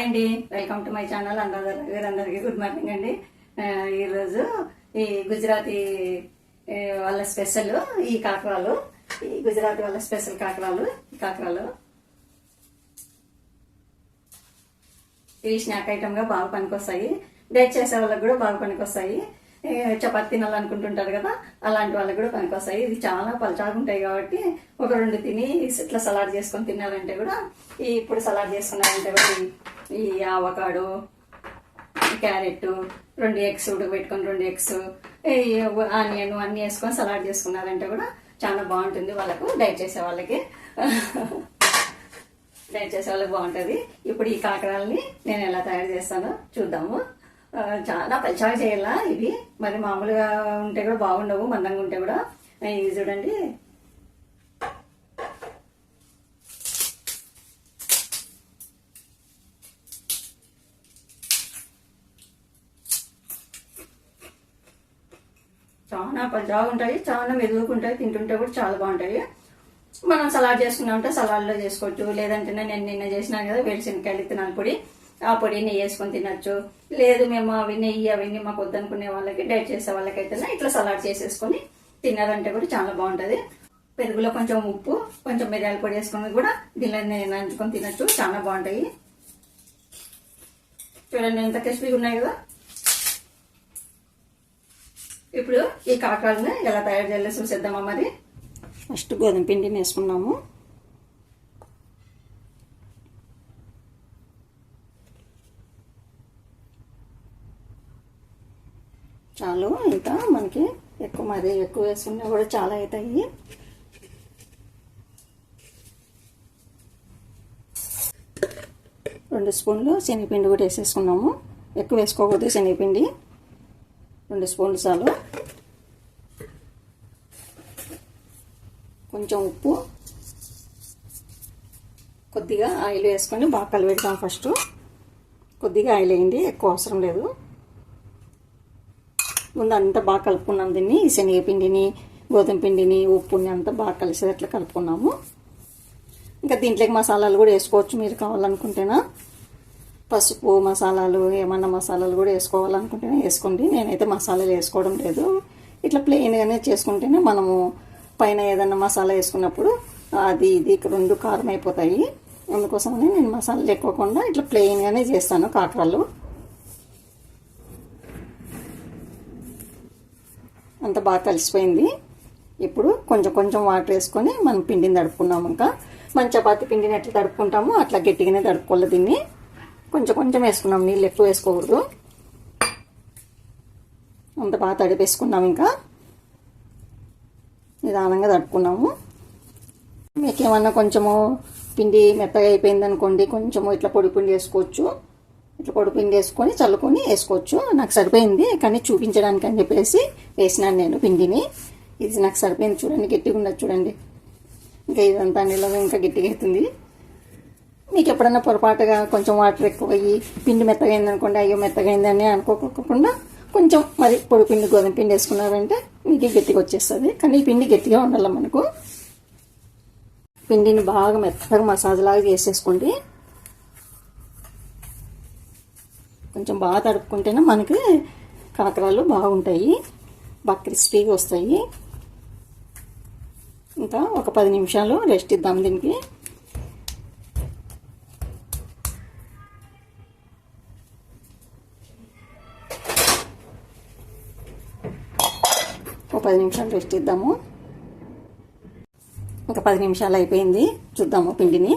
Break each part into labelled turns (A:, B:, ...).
A: Hi అండి. Welcome to my channel. అందరి అందరికీ గుడ్ మార్నింగ్ అండి. ఈరోజు ఈ గుజరాతీ వాళ్ళ స్పెషల్ ఈ కాకరాలు ఈ గుజరాతీ వాళ్ళ స్పెషల్ కాకరాలు ఈ కాకరాలు. ఇవి స్నాక్ ఐటమ్గా బాగా పనికొస్తాయి. డైట్ చేసే వాళ్ళకి కూడా బాగా పనికొస్తాయి. చపాతి తినాలనుకుంటుంటారు కదా అలాంటి వాళ్ళకి కూడా పనికొస్తాయి. ఇది చాలా పలచాగుంటాయి కాబట్టి ఒక రెండు తిని ఇట్లా సలాడ్ చేసుకొని తిన్నారంటే కూడా ఈ ఇప్పుడు సలాడ్ చేసుకున్నారంటే కూడా ఈ- ఆవకాడు క్యారెట్ రెండు ఎగ్స్ ఉడకబెట్టుకొని రెండు ఎగ్స్ ఆనియన్ అన్ని వేసుకొని సలాడ్ చేసుకున్నారంటే కూడా చాలా బాగుంటుంది వాళ్ళకు డైట్ చేసే వాళ్ళకి. డైట్ చేసే వాళ్ళకి బాగుంటుంది. ఇప్పుడు ఈ కాకరాలని నేను ఎలా తయారు చేస్తానో చూద్దాము. చాలా పచ్చాగా చేయాలా ఇవి మరి మామూలుగా ఉంటే కూడా బాగుండవు మందంగా ఉంటే కూడా. ఆ, ఇవి చూడండి. చాలా పలుచగా ఉంటాయి చాలా మెదుగుకుంటాయి తింటుంటే కూడా చాలా బాగుంటాయి. మనం సలాడ్ చేసుకున్నామంటే సలాడ్లో చేసుకోవచ్చు. లేదంటే నేను నిన్న చేసినాను కదా వేరుశనకాయలు ఇత్తనాల పొడి. ఆ పొడిని వేసుకొని తినచ్చు. లేదు మేము అవి నెయ్యి అవన్నీ మాకు వద్దనుకునే వాళ్ళకి డైట్ చేసే వాళ్ళకైతే ఇట్లా సలాడ్ చేసేసుకొని తిన్నారంటే కూడా చాలా బాగుంటుంది. పెరుగులో కొంచెం ఉప్పు కొంచెం మిరియాల పొడి వేసుకొని కూడా దీనిలో నంచుకొని తినచ్చు. చాలా బాగుంటాయి. చూడండి ఎంత క్రిస్పీగా ఉన్నాయి కదా. ఇప్పుడు ఈ కాకరాలను ఎలా తయారు చేయాలో చూసేద్దామా మరి? ఫస్ట్ గోధుమ పిండిని వేసుకున్నాము. చాలు. ఇంకా మనకి ఎక్కువ మరీ ఎక్కువ వేసుకున్నా కూడా చాలా అవుతాయి. రెండు స్పూన్లు శనగపిండి కూడా వేసేసుకున్నాము. ఎక్కువ వేసుకోకూడదు శనగపిండి. రెండు స్పూన్లు చాలు. కొంచెం ఉప్పు. కొద్దిగా ఆయిల్ వేసుకొని బాగా కలిపెడతాం ఫస్ట్. కొద్దిగా ఆయిల్ వేయండి ఎక్కువ అవసరం లేదు. ముందు అంతా బాగా కలుపుకున్నాం దీన్ని. శనగపిండిని గోధుమ పిండిని ఉప్పుని అంతా బాగా కలిసేటట్లు కలుపుకున్నాము. ఇంకా దీంట్లోకి మసాలాలు కూడా వేసుకోవచ్చు మీరు కావాలనుకుంటేనా? పసుపు మసాలాలు ఏమన్నా మసాలాలు కూడా వేసుకోవాలనుకుంటేనే? వేసుకోండి. నేనైతే మసాలాలు వేసుకోవడం లేదు. ఇట్లా ప్లెయిన్గానే చేసుకుంటేనే మనము పైన ఏదైనా మసాలా వేసుకున్నప్పుడు అది ఇది రెండు కారం అయిపోతాయి. అందుకోసమని నేను మసాలాలు ఎక్కువకుండా ఇట్లా ప్లెయిన్గానే చేస్తాను కాకరాలు. అంత బాగా కలిసిపోయింది ఇప్పుడు కొంచెం కొంచెం వాటర్ వేసుకొని మనం పిండిని తడుపుకున్నాము ఇంకా. మన చపాతి పిండిని ఎట్లా తడుపుకుంటామో అట్లా గట్టిగానే తడుపుకోవాలి దీన్ని. కొంచెం కొంచెం వేసుకున్నాం నీళ్ళు ఎక్కువ వేసుకోకూడదు. అంత బాగా తడిపేసుకున్నాం ఇంకా. నిదానంగా తడుపుకున్నాము. మీకేమన్నా కొంచెము పిండి మెత్తగా అయిపోయింది అనుకోండి కొంచెము ఇట్లా పొడి పిండి వేసుకోవచ్చు. ఇట్లా పొడిపిండి వేసుకొని చల్లుకొని వేసుకోవచ్చు. నాకు సరిపోయింది. కానీ చూపించడానికి అని చెప్పేసి వేసినాను నేను పిండిని. ఇది నాకు సరిపోయింది చూడండి. గట్టిగా ఉన్నది చూడండి. ఇంకా ఇదంతా నీళ్ళగా ఇంకా గట్టిగా అవుతుంది. మీకు ఎప్పుడన్నా పొరపాటుగా కొంచెం వాటర్ ఎక్కువ అయ్యి పిండి మెత్తగా అయింది అనుకోండి అయ్యో మెత్తగైందని అనుకోకుండా కొంచెం మరి పొడి పిండి గోధుమ పిండి వేసుకున్నారంటే మీకు గట్టిగా వచ్చేస్తుంది. కానీ ఈ పిండి గట్టిగా ఉండాలి మనకు. పిండిని బాగా మెత్తగా మసాజ్ లాగా చేసేసుకోండి. కొంచెం బాగా తడుపుకుంటేనే మనకి కాకరాలు బాగుంటాయి. బాగా క్రిస్పీగా వస్తాయి. ఇంకా ఒక పది నిమిషాలు రెస్ట్ ఇద్దాం దీనికి. ఒక పది నిమిషాలు రెస్ట్ ఇద్దాము. ఒక పది నిమిషాలు అయిపోయింది. చూద్దాము పిండిని.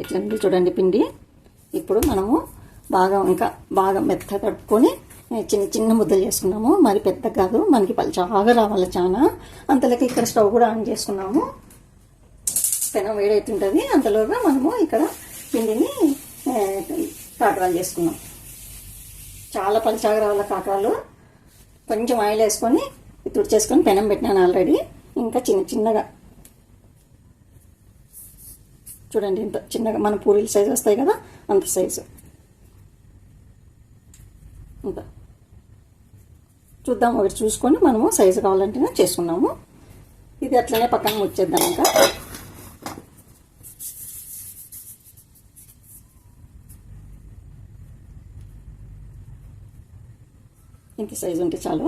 A: ఎట్లండి చూడండి పిండి. ఇప్పుడు మనము బాగా ఇంకా బాగా మెత్తగా కట్టుకొని చిన్న చిన్న ముద్దలు చేసుకున్నాము. మరి పెద్ద కాదు మనకి పలుచాగా రావాలి చాలా అంతలోకి ఇక్కడ స్టవ్ కూడా ఆన్ చేసుకున్నాము. పెనం వేడవుతుంటుంది అంతలోగా మనము ఇక్కడ పిండిని కాకరాలు చేసుకున్నాం. చాలా పలుచాగా రావాలి కాకరాలు. కొంచెం ఆయిల్ వేసుకొని తుడిచేసుకొని పెనం పెట్టినాను ఆల్రెడీ. ఇంకా చిన్న చిన్నగా. చూడండి ఇంత చిన్నగా మన పూరీల సైజు వస్తాయి కదా అంత సైజు. ఇంకా. చూద్దాం ఒకటి చూసుకొని మనము సైజు కావాలంటే చేసుకున్నాము. ఇది అట్లనే పక్కన ముచ్చేద్దాం ఇంకా. ఇంక సైజు ఉంటే చాలు.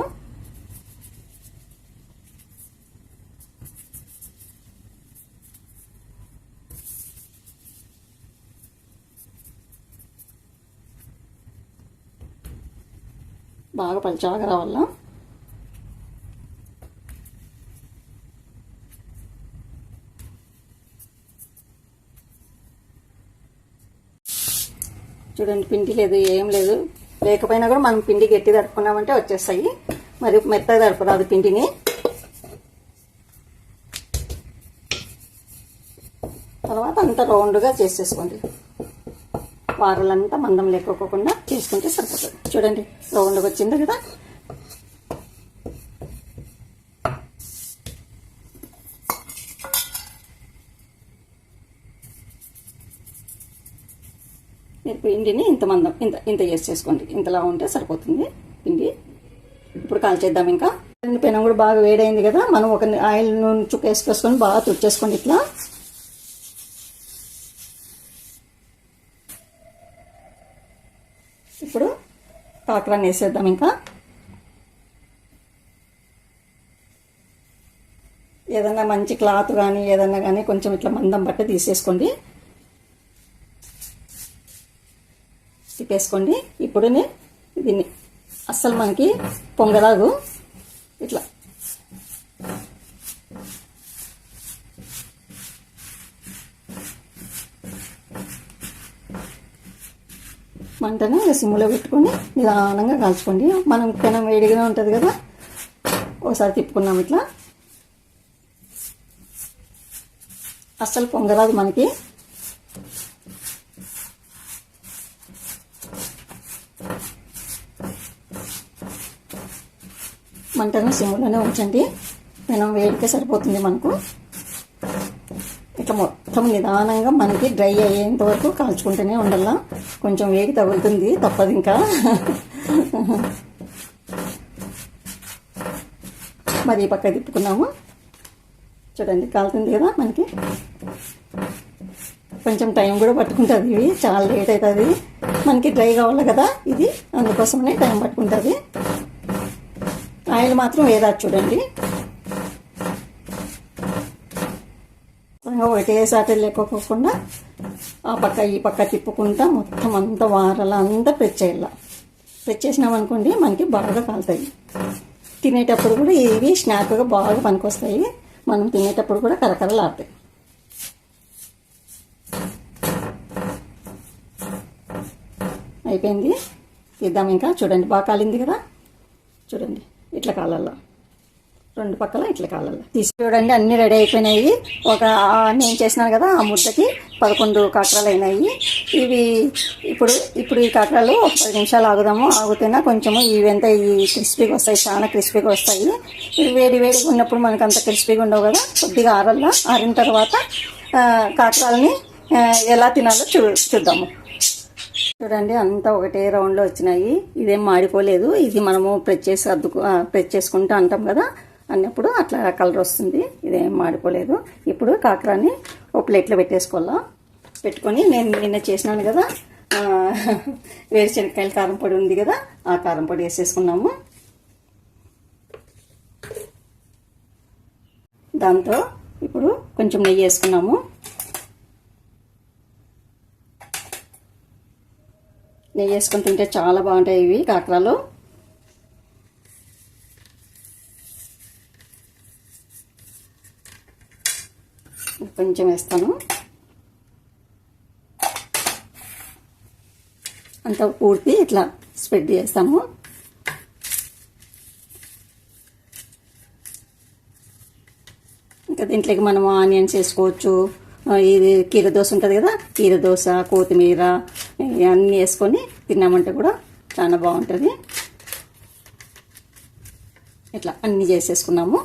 A: బాగా పలుచగా రావాలా? చూడండి పిండి లేదు ఏం లేదు. లేకపోయినా కూడా మనం పిండి గట్టి తడుపుకున్నామంటే వచ్చేస్తాయి. మరి మెత్తగా తడపరాదు పిండిని. తర్వాత అంత రౌండ్గా చేసేసుకోండి. పారలంతా మందం లేకోకుండా చేసుకుంటే సరిపోతుంది. చూడండి రౌండ్గా వచ్చింది కదా? మీరు పిండిని ఇంత మందం ఇంత ఇంత వేసేసుకోండి ఇంతలా ఉంటే సరిపోతుంది పిండి. ఇప్పుడు కాల్చేద్దాం ఇంకా. పెనం కూడా బాగా వేడైంది కదా మనం ఒక ఆయిల్ నూనె చుక్క వేసుకొని బాగా తుడిచేసుకోండి ఇట్లా ఇప్పుడు కాకరాన్ని వేసేద్దాం ఇంకా. ఏదన్నా మంచి క్లాత్ కానీ ఏదన్నా కానీ కొంచెం ఇట్లా మందం బట్ట తీసేసుకోండి. తిప్పేసుకోండి. ఇప్పుడు దీన్ని అస్సలు మనకి పొంగరాదు. ఇట్లా మంటను సిమ్లో పెట్టుకొని నిదానంగా కాల్చుకోండి. మనం పెనం వేడిగానే ఉంటుంది కదా? ఒకసారి తిప్పుకున్నాం ఇట్లా. అస్సలు పొంగరాదు మనకి. మంటను సిమ్లోనే ఉంచండి. మనం వేడికే సరిపోతుంది మనకు. ఇట్లా మొత్తం నిదానంగా మనకి డ్రై అయ్యేంత వరకు కాల్చుకుంటూనే ఉండాలా? కొంచెం వేగి తగులుతుంది తప్పదు ఇంకా. మరి ఈ పక్క తిప్పుకున్నాము చూడండి కాలుతుంది కదా మనకి. కొంచెం టైం కూడా పట్టుకుంటుంది ఇవి చాలా లేట్ అవుతుంది. మనకి డ్రై కావాలి కదా ఇది అందుకోసమనే టైం పట్టుకుంటుంది. ఆయిల్ మాత్రం వేదా చూడండి. ఒకటేసారి లేకపోకుండా ఆ పక్క ఈ పక్క తిప్పుకుంటా మొత్తం అంతా వారలా అంతా పెచ్చేయాల. చేయాల ప్రెస్ మనకి బాగా కాలుతాయి. తినేటప్పుడు కూడా ఇవి స్నాక్గా బాగా పనికొస్తాయి. మనం తినేటప్పుడు కూడా కరకరలాడతాయి. అయిపోయింది. ఇద్దాం ఇంకా. చూడండి బాగా కాలింది కదా? చూడండి ఇట్లా కాలల్లో రెండు పక్కల ఇట్లా కాలల్లో తీసి చూడండి అన్ని రెడీ అయిపోయినాయి. ఒక నేను చేసినాను కదా ఆ ముద్దకి పదకొండు కాకరాలు అయినాయి. ఇవి ఇప్పుడు ఇప్పుడు ఈ కాకరాలు ఒక పది నిమిషాలు ఆగుదాము. ఆగుతేనా కొంచెము ఇవంతా ఈ క్రిస్పీగా వస్తాయి చాలా క్రిస్పీగా వస్తాయి. ఇవి వేడి వేడిగా ఉన్నప్పుడు మనకు అంత క్రిస్పీగా ఉండవు కదా. కొద్దిగా ఆరల్లా ఆరిన తర్వాత కాకరాలని ఎలా తినాలో చూ చూద్దాము. చూడండి అంతా ఒకటే రౌండ్లో వచ్చినాయి. ఇదేం మాడిపోలేదు. ఇది మనము ప్రెస్ చేసి అద్దుకు ప్రెస్ చేసుకుంటూ అంటాం కదా. అన్నప్పుడు అట్లా కలర్ వస్తుంది. ఇదేం మాడిపోలేదు. ఇప్పుడు కాకరాని ఒక ప్లేట్లో పెట్టేసుకోవాలా. పెట్టుకొని నేను నిన్న చేసినాను కదా వేరుశనగకాయల కారం పొడి ఉంది కదా ఆ కారం పొడి వేసేసుకున్నాము. దాంతో ఇప్పుడు కొంచెం నెయ్యి వేసుకున్నాము. నెయ్యి వేసుకొని తింటే చాలా బాగుంటాయి ఇవి కాకరాలు. కొంచెం వేస్తాను. అంత పూర్తి ఇట్లా స్ప్రెడ్ చేస్తాము ఇంకా దీంట్లోకి మనం ఆనియన్స్ వేసుకోవచ్చు. ఇది కీర దోశ ఉంటుంది కదా కీర దోశ కొత్తిమీర అన్నీ వేసుకొని తిన్నామంటే కూడా చాలా బాగుంటుంది. ఇట్లా అన్నీ చేసేసుకున్నాము.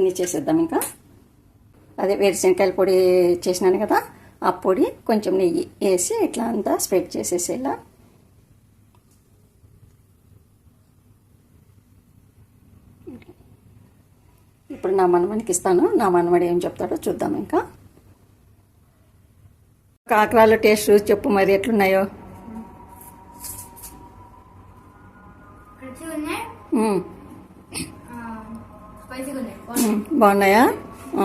A: అన్నీ చేసేద్దాం ఇంకా. అదే వేరుశనకాయల పొడి చేసినాను కదా ఆ పొడి కొంచెం నెయ్యి వేసి ఇట్లా అంతా స్ప్రెడ్ చేసేసేలా. ఇప్పుడు నా మనమనికి ఇస్తాను. నా మనమడి ఏం చెప్తాడో చూద్దాం ఇంకా. కాకరాలు టేస్ట్ చెప్పు మరి ఎట్లున్నాయో. బాగున్నాయా ఆ,